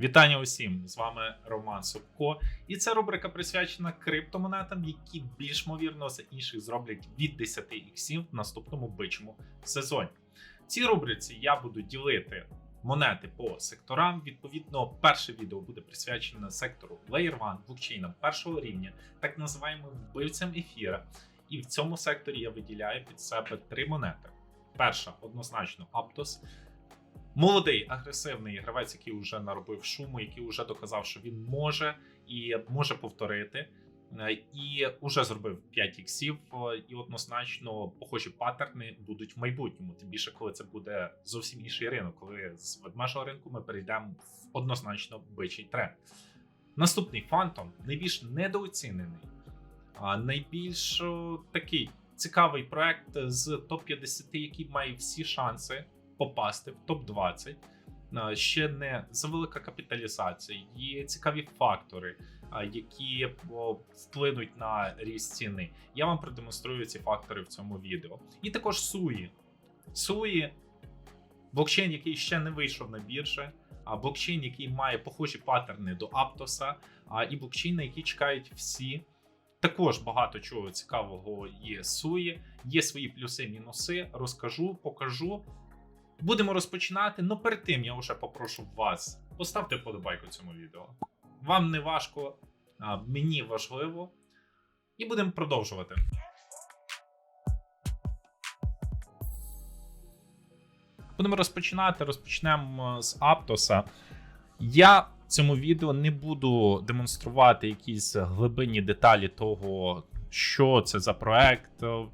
Вітання усім! З вами Роман Собко, і це рубрика присвячена криптомонетам, які більш ймовірно за інших зроблять від 10 іксів в наступному бичому сезоні. В цій рубриці я буду ділити монети по секторам. Відповідно, перше відео буде присвячене сектору Layer 1, блокчейнам першого рівня, так називаємим вбивцям ефіра. І в цьому секторі я виділяю під себе три монети. Перша однозначно Aptos. Молодий агресивний гравець, який вже наробив шуму, який вже доказав, що він може і може повторити. Е, І вже зробив 5 іксів, е, і однозначно похожі паттерни будуть в майбутньому. Тим більше, коли це буде зовсім інший ринок, коли з ведмежого ринку ми перейдемо в однозначно бичий тренд. Наступний фантом найбільш недооцінений, а найбільш такий цікавий проект з топ-50, який має всі шанси попасти в топ-20. Е, Ще не завелика капіталізація, є цікаві фактори, які вплинуть на ріст ціни. Я вам продемонструю ці фактори в цьому відео. І також Суї. Суї блокчейн, який ще не вийшов на бірже, блокчейн, який має похожі паттерни до Аптоса, і блокчейн, на який чекають всі. Також багато чого цікавого є Суї, є свої плюси-мінуси. Розкажу, покажу. Будемо розпочинати. але перед тим я вже попрошу вас поставте вподобайку цьому відео. Вам не важко, а мені важливо. І будемо продовжувати. Будемо розпочинати. Розпочнемо з Аптоса. Я в цьому відео не буду демонструвати якісь глибинні деталі того, що це за проект, е,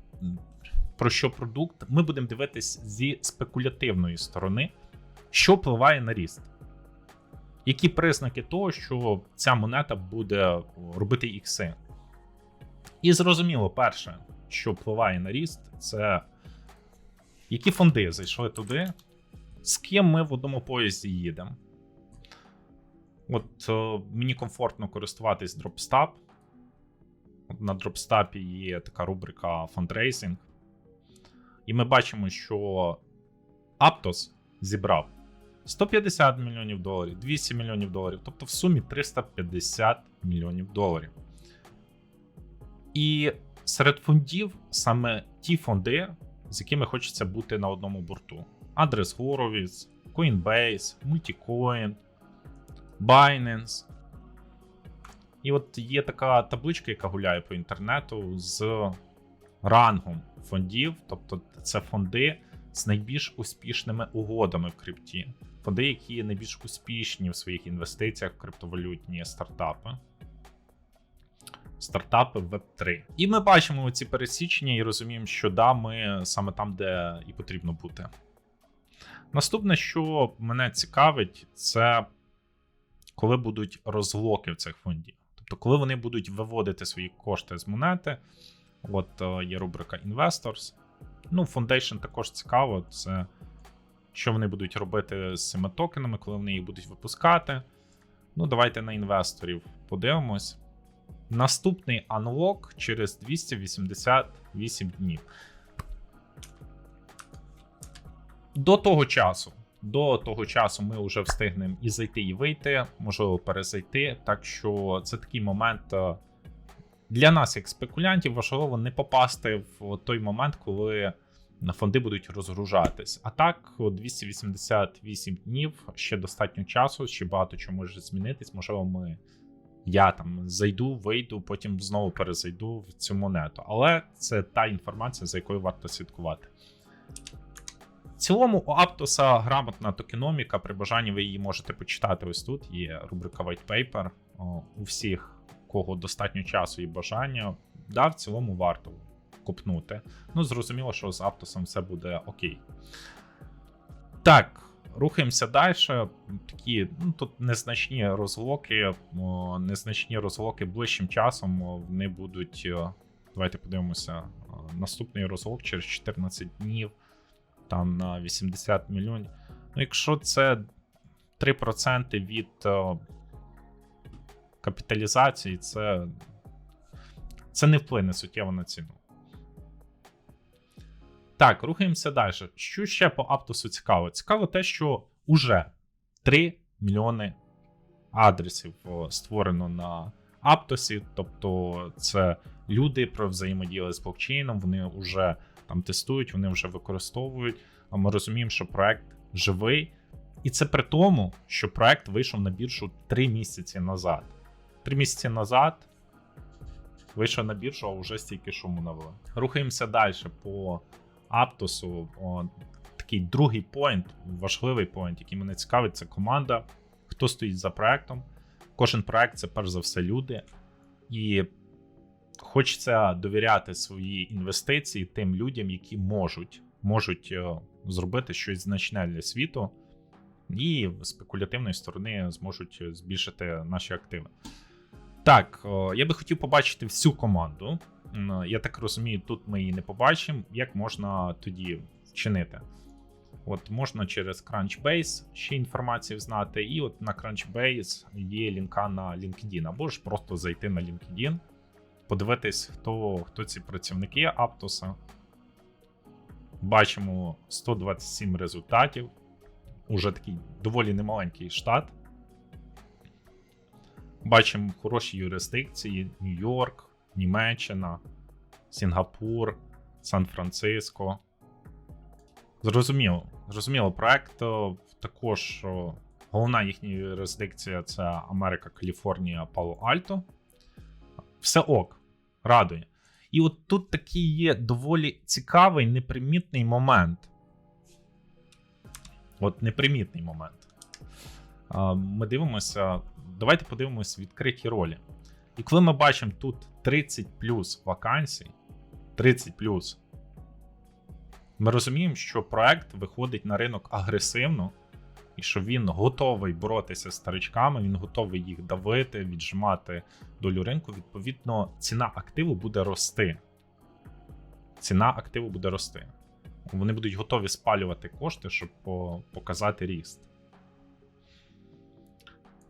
про що продукт. Ми будемо дивитись зі спекулятивної сторони, що впливає на ріст. Які признаки того, що ця монета буде робити ікси? І зрозуміло, перше, що впливає на ріст, це які фонди зайшли туди, з ким ми в одному поїзді їдемо. От е, мені комфортно користуватись. От На Dropstap є така рубрика фандрейзинг. І ми бачимо, що Aptos зібрав 150 мільйонів доларів, 200 мільйонів доларів, тобто в сумі 350 мільйонів доларів. І серед фондів саме ті фонди, з якими хочеться бути на одному борту: Адрес Horowitz, Coinbase, Multicoin, Binance. І от є така табличка, яка гуляє по інтернету з рангом фондів, тобто це фонди з найбільш успішними угодами в крипті. Фонди, які найбільш успішні в своїх інвестиціях в криптовалютні стартапи. Стартапи Web3. І ми бачимо ці пересічення і розуміємо, що да, ми саме там, де і потрібно бути. Наступне, що мене цікавить, це коли будуть розлоки в цих фондів. Тобто, коли вони будуть виводити свої кошти з монети. От е, є рубрика Investors. Ну, Foundation також цікаво. Це що вони будуть робити з цими токенами, коли вони їх будуть випускати. Ну, давайте на інвесторів подивимось. Наступний unlock через 288 днів. До того часу. До того часу ми вже встигнемо і зайти, і вийти, можливо, перезайти. Так що це такий момент. Для нас, як спекулянтів, важливо не попасти в той момент, коли фонди будуть розгружатись. А так, 288 днів, ще достатньо часу, ще багато чого може змінитись. Можливо, ми. Я там зайду, вийду, потім знову перезайду в цю монету. Але це та інформація, за якою варто слідкувати. В цілому, у Аптоса грамотна токеноміка. При бажанні ви її можете почитати ось тут. Є рубрика White Paper. О, у всіх кого достатньо часу і бажання, да, в цілому варто купнути. Ну, зрозуміло, що з Аптосом все буде окей. Так, рухаємося далі. Такі, ну, тут незначні розлоки, о, незначні розлоки ближчим часом вони будуть. Давайте подивимося. Наступний розлок через 14 днів, там на 80 мільйонів. Ну, якщо це 3% від капіталізації, це, це не вплине суттєво на ціну. Так, рухаємося далі. Що ще по Аптосу цікаво? Цікаво те, що уже 3 мільйони адресів створено на Аптосі, тобто це люди про взаємодіяли з блокчейном, вони вже там тестують, вони вже використовують. А ми розуміємо, що проект живий. І це при тому, що проект вийшов на біржу 3 місяці назад. 3 місяці назад вийшов на біржу, а вже стільки шуму навели. Рухаємося далі по Аптосу. О, такий другий поінт, важливий поінт, який мене цікавить, це команда. Хто стоїть за проектом? Кожен проект це перш за все люди. І хочеться довіряти свої інвестиції тим людям, які можуть, можуть е, зробити щось значне для світу, і з спекулятивної сторони зможуть збільшити наші активи. Так, я би хотів побачити всю команду. Я так розумію, тут ми її не побачимо. Як можна тоді вчинити? От можна через Crunchbase ще інформацію знати, і от на Crunchbase є лінка на LinkedIn, або ж просто зайти на LinkedIn, подивитись, хто, хто ці працівники Аптоса. Бачимо 127 результатів. Уже такий доволі немаленький штат. Бачимо хороші юрисдикції: Нью-Йорк, Німеччина, Сінгапур, Сан-Франциско. Зрозуміло. Зрозуміло, проект також головна їхня юрисдикція це Америка, Каліфорнія, Пало-Альто. Все ок, радує. І от тут такий є доволі цікавий, непримітний момент. От непримітний момент. Ми дивимося. Давайте подивимося відкриті ролі. І коли ми бачимо тут 30 плюс вакансій, 30 плюс, ми розуміємо, що проект виходить на ринок агресивно, і що він готовий боротися з старичками, він готовий їх давити, віджимати долю ринку. Відповідно, ціна активу буде рости. Ціна активу буде рости. Вони будуть готові спалювати кошти, щоб показати ріст.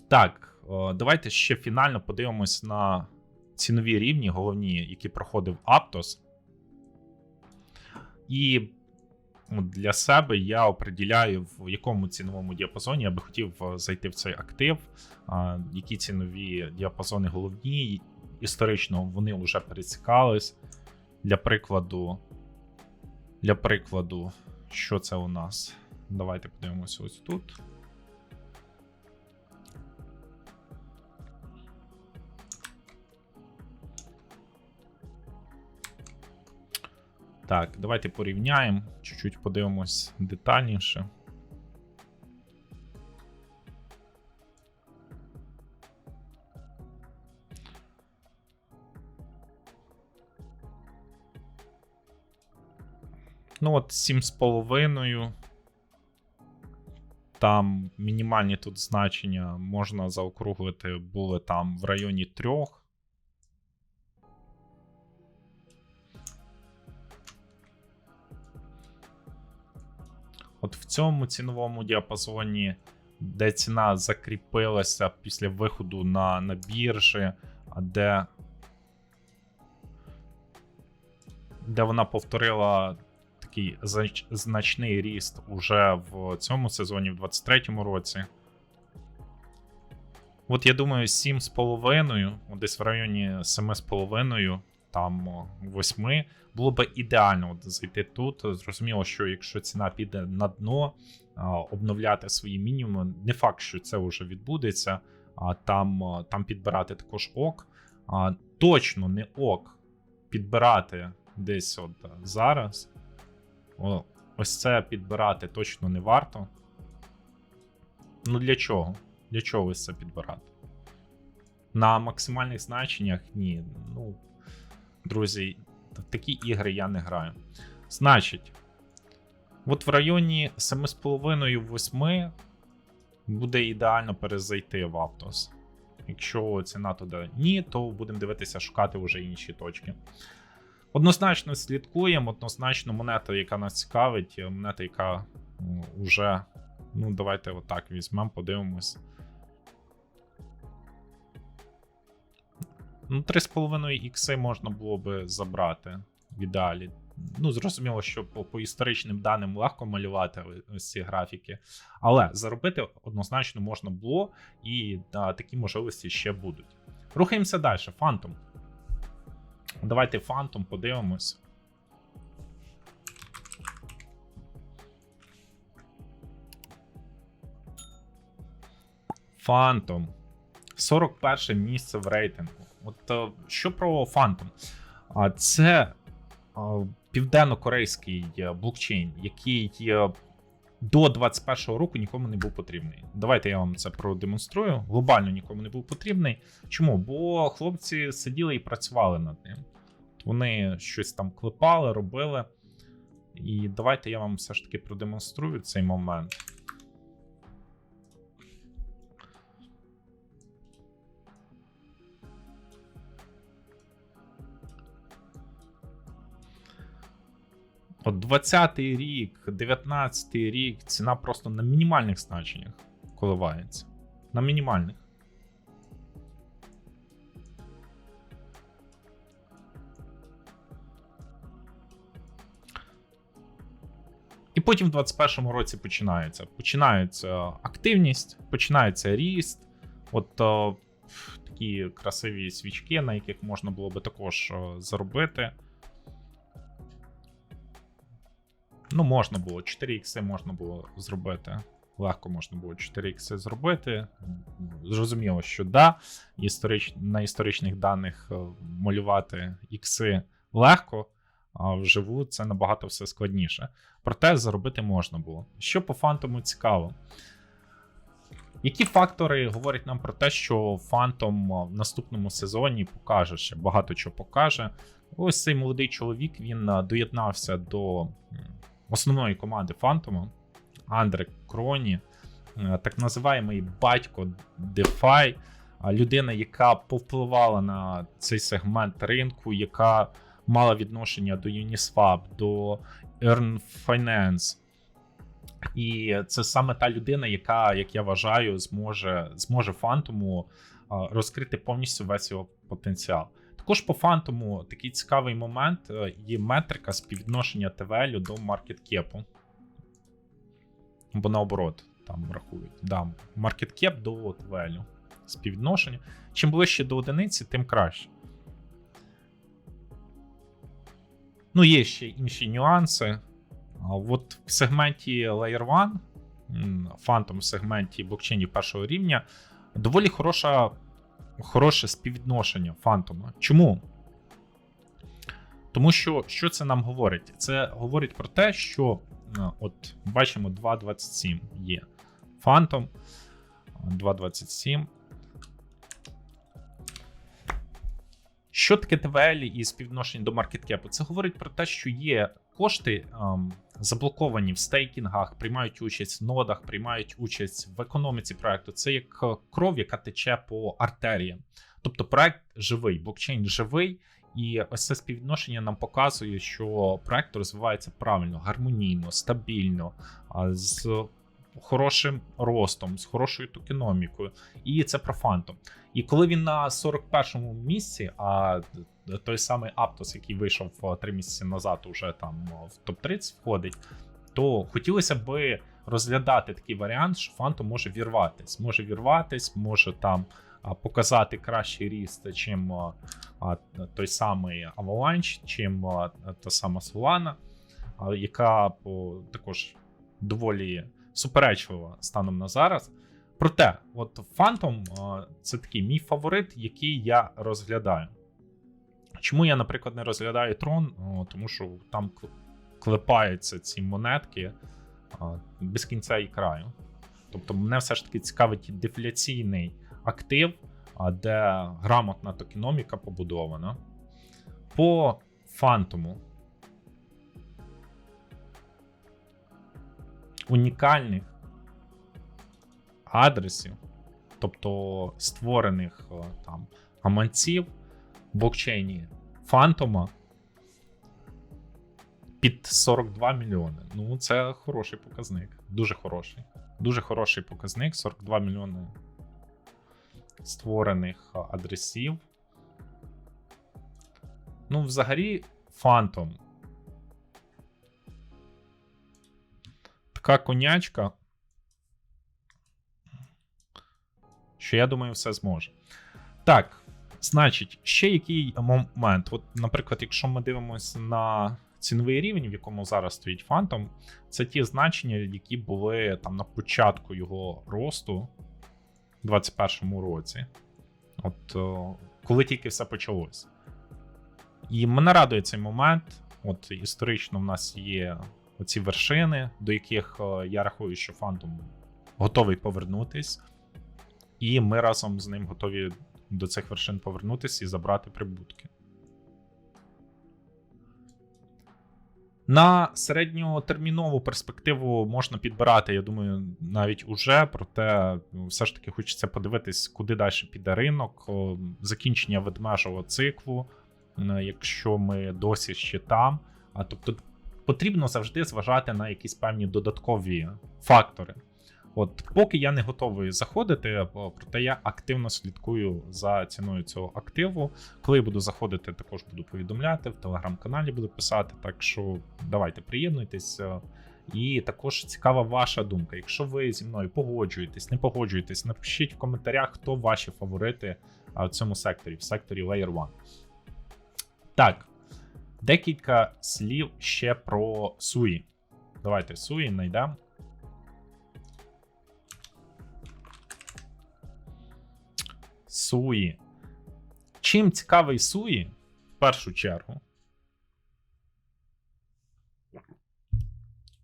Так, давайте ще фінально подивимось на цінові рівні, головні, які проходив Aptos. І для себе я определяю, в якому ціновому діапазоні я би хотів е, зайти в цей актив, які цінові діапазони головні. Історично вони вже пересікались. Для прикладу, для прикладу, що це у нас? Давайте подивимося ось тут. Так, давайте порівняємо, чуть-чуть подивимось детальніше. Ну, от 7,5. Там мінімальні тут значення можна заокруглити, були там в районі 3. Цьому ціновому діапазоні, де ціна закріпилася після виходу на, на біржі, а де, де вона повторила такий значний ріст уже в цьому сезоні, в 23-му році. От я думаю, 7,5, десь в районі 7,5, там 8, було б ідеально зайти тут. Зрозуміло, що якщо ціна піде на дно, обновляти свої мінімуми, не факт, що це вже відбудеться, там, там підбирати також ок. Точно не ок підбирати десь от зараз. О, ось це підбирати точно не варто. Ну для чого? Для чого ось це підбирати? На максимальних значеннях ні. Ну, друзі, в такі ігри я не граю. Значить, от в районі 7,5-8 буде ідеально перезайти в Aptos. Якщо ціна туди ні, то будемо дивитися, шукати вже інші точки. Однозначно слідкуємо, однозначно монета, яка нас цікавить, монета, яка м, уже. Ну, давайте отак візьмемо, подивимось. Ну, 3,5 ікси можна було би забрати в ідеалі. Ну, зрозуміло, що по, по історичним даним легко малювати ось ці графіки, але заробити однозначно можна було, і а, такі можливості ще будуть. Рухаємося далі. Фантом. Давайте фантом подивимось. Фантом. 41 місце в рейтингу. От е, що про Phantom? Це е, південно-корейський е, блокчейн, який до 21-го року нікому не був потрібний. Давайте я вам це продемонструю. Глобально нікому не був потрібний. Чому? Бо хлопці сиділи і працювали над ним. Вони щось там клепали, робили. І давайте я вам все ж таки продемонструю цей момент. От 20-й рік, 19-й рік ціна просто на мінімальних значеннях коливається. На мінімальних. І потім в 21-му році починається. Починається активність, починається ріст. От о, такі красиві свічки, на яких можна було би також о, заробити. Ну, можна було 4 х можна було зробити. Легко можна було 4 х зробити. Зрозуміло, що да, історич... на історичних даних е, малювати ікси легко, а вживу це набагато все складніше. Проте заробити можна було. Що по фантому цікаво? Які фактори говорять нам про те, що Фантом в наступному сезоні покаже ще багато чого покаже? Ось цей молодий чоловік він е, доєднався до основної команди Фантома Андре Кроні, е, так називаємий батько DeFi, людина, яка повпливала на цей сегмент ринку, яка мала відношення до Uniswap, до Earn Finance. І це саме та людина, яка, як я вважаю, зможе зможе фантому розкрити повністю весь його потенціал. Також по фантому такий цікавий момент е, є метрика співвідношення ТВЛ до маркеткепу. Бо наоборот, там рахують. Да, маркеткеп до ТВЛ. Співвідношення. Чим ближче до одиниці, тим краще. Ну, є ще інші нюанси. От в сегменті Layer 1, фантом в сегменті блокчейнів першого рівня, доволі хороша хороше співвідношення фантома. Чому? Тому що що це нам говорить? Це говорить про те, що е, от бачимо 2.27 є фантом 2.27. Що таке ТВЛ і співвідношення до маркеткепу? Це говорить про те, що є кошти ем, заблоковані в стейкінгах, приймають участь в нодах, приймають участь в економіці проекту. Це як е, кров, яка тече по артеріям. Тобто проект живий, блокчейн живий, і ось це співвідношення нам показує, що проект розвивається правильно, гармонійно, стабільно, з хорошим ростом, з хорошою токеномікою. І це про фантом. І коли він на 41-му місці, а той самий Aptos, який вийшов три місяці назад, уже там в топ-30 входить, то хотілося би розглядати такий варіант, що фантом може вірватись. Може вірватись, може там показати кращий ріст, чим той самий Avalanche, чим та сама Solana, яка також доволі суперечлива станом на зараз. Проте, от Phantom це такий мій фаворит, який я розглядаю. Чому я, наприклад, не розглядаю трон? Тому що там клепаються ці монетки без кінця і краю. Тобто, мене все ж таки цікавить дефляційний актив, де грамотна токеноміка побудована. По фантому. Унікальних адресів, тобто створених там гаманців в блокчейні Фантома під 42 мільйони. Ну, це хороший показник. Дуже хороший. Дуже хороший показник. 42 мільйони створених адресів. Ну, взагалі, Phantom така конячка. Що я думаю, все зможе. Так, значить, ще який момент. От, наприклад, якщо ми дивимося на ціновий рівень, в якому зараз стоїть Phantom, це ті значення, які були там на початку його росту у 2021 році. От коли тільки все почалось. І мене радує цей момент. От історично в нас є оці вершини, до яких е, я рахую, що Phantom готовий повернутись. І ми разом з ним готові до цих вершин повернутися і забрати прибутки. На середньотермінову перспективу можна підбирати, я думаю, навіть уже, проте ну, все ж таки хочеться подивитись, куди далі піде ринок, закінчення ведмежого циклу, е, якщо ми досі ще там. А тобто потрібно завжди зважати на якісь певні додаткові фактори. От, поки я не готовий заходити, проте я активно слідкую за ціною цього активу. Коли буду заходити, також буду повідомляти, в телеграм-каналі буду писати. Так що давайте приєднуйтесь. е, І також цікава ваша думка. Якщо ви зі мною погоджуєтесь, не погоджуєтесь, напишіть в коментарях, хто ваші фаворити в цьому секторі, в секторі Layer 1. Так, декілька слів ще про Суї. Давайте Суї знайдемо. Суї. Чим цікавий Суї, в першу чергу,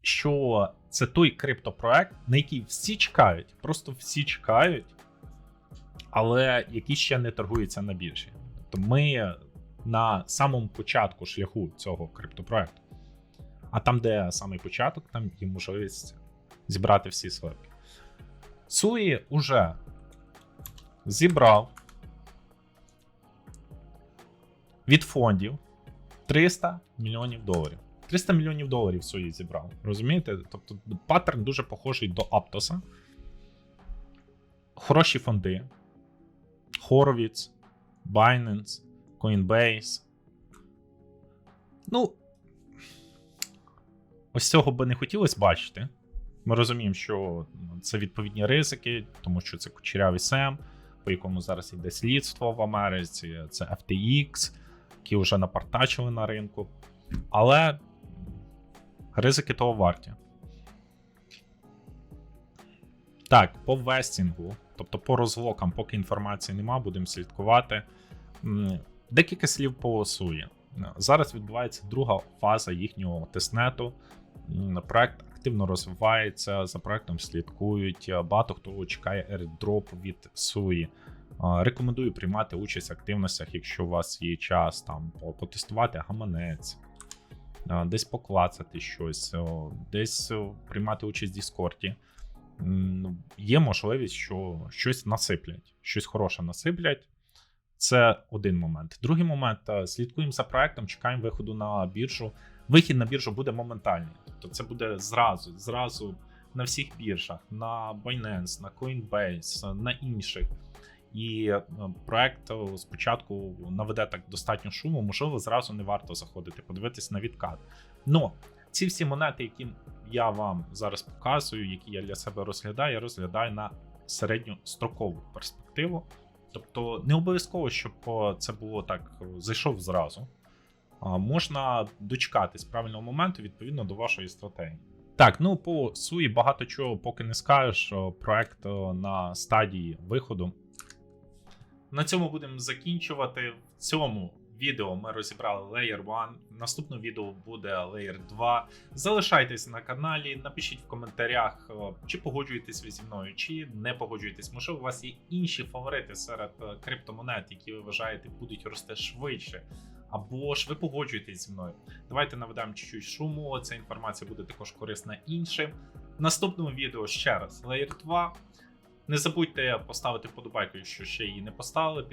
що це той криптопроект, на який всі чекають, просто всі чекають, але який ще не торгується на біржі. Тобто ми на самому початку шляху цього криптопроекту. А там, де самий початок, там є можливість зібрати всі сливки. Суї уже зібрав від фондів 300 мільйонів доларів. 300 мільйонів доларів свої зібрав. Розумієте? Тобто паттерн дуже похожий до Аптоса. Хороші фонди. Horowitz, Binance, Coinbase. Ну. Ось цього би не хотілося бачити. Ми розуміємо, що ну, це відповідні ризики, тому що це кучерявий SEM, по якому зараз йде слідство в Америці, це FTX, які вже напартачили на ринку. Але ризики того варті. Так, по вестінгу, тобто по розлокам, поки інформації нема, будемо слідкувати. Декілька слів по Суї. Зараз відбувається друга фаза їхнього тестнету. Проект активно розвивається, за проектом слідкують. Багато хто чекає airdrop від Суї. Рекомендую приймати участь в активностях, якщо у вас є час там потестувати гаманець, десь поклацати щось, десь приймати участь в Діскорді. Є можливість, що щось насиплять, щось хороше насиплять. Це один момент. Другий момент е, слідкуємо за проектом, чекаємо виходу на біржу. Вихід на біржу буде моментальний. Тобто це буде зразу, зразу на всіх біржах, на Binance, на Coinbase, на інших. І е, проект е, спочатку наведе так достатньо шуму, можливо, зразу не варто заходити, подивитись на відкат. Но ці всі монети, які я вам зараз показую, які я для себе розглядаю, я розглядаю на середньострокову перспективу. Тобто не обов'язково, щоб це було так, зайшов зразу. Можна дочекатись правильного моменту відповідно до вашої стратегії. Так, ну по суї багато чого поки не скажеш. Проект на стадії виходу. На цьому будемо закінчувати. В цьому відео ми розібрали Layer 1. В наступному відео буде Layer 2. Залишайтесь на каналі, напишіть в коментарях, чи погоджуєтесь ви зі мною, чи не погоджуєтесь. Можливо, у вас є інші фаворити серед е, криптомонет, які ви вважаєте будуть рости швидше. Або ж ви погоджуєтесь зі мною. Давайте наведемо чуть-чуть шуму. Ця інформація буде також корисна іншим. В наступному відео ще раз Layer 2. Не забудьте поставити вподобайку, якщо ще її не поставили.